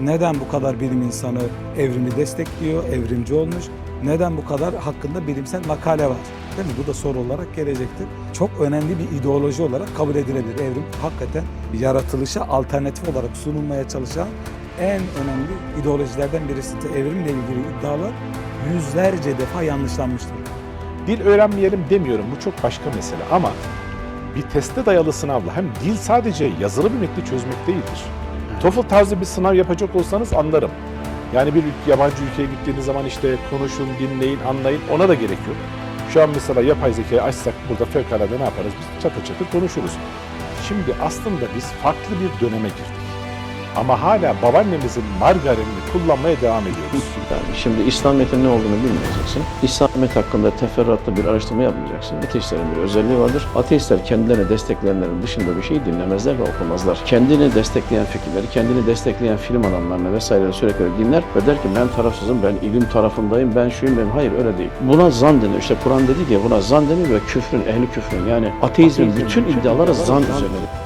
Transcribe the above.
Neden bu kadar bilim insanı evrimi destekliyor, evrimci olmuş? Neden bu kadar hakkında bilimsel makale var? Değil mi? Bu da soru olarak gelecektir. Çok önemli bir ideoloji olarak kabul edilebilir. Evrim hakikaten yaratılışa alternatif olarak sunulmaya çalışan en önemli ideolojilerden birisidir. Evrimle ilgili iddialar yüzlerce defa yanlışlanmıştır. Dil öğrenmeyelim demiyorum. Bu çok başka mesele ama bir teste dayalı sınavla hem dil sadece yazılı bir metni çözmek değildir. TOEFL tarzı bir sınav yapacak olsanız anlarım. Yani bir yabancı ülkeye gittiğiniz zaman işte konuşun, dinleyin, anlayın ona da gerek yok. Şu an mesela yapay zekayı açsak burada fevkalade ne yaparız? Biz çatır çatır konuşuruz. Şimdi aslında biz farklı bir döneme girdik. Ama hala babaannemizin margarinini kullanmaya devam ediyoruz. Yani şimdi İslamiyet'in ne olduğunu bilmeyeceksin. İslamiyet hakkında teferruatlı bir araştırma yapmayacaksın. Ateistlerin bir özelliği vardır. Ateistler kendilerini destekleyenlerin dışında bir şey dinlemezler ve okumazlar. Kendini destekleyen fikirleri, kendini destekleyen film adamlarını vesaireleri sürekli dinler ve der ki ben tarafsızım, ben ilim tarafındayım, ben şuyum, ben hayır öyle değil. Buna zan denir. İşte Kur'an dedi ki buna zan denir ve küfrün, ehli küfrün yani ateizmin bütün iddiaları zan üzerine.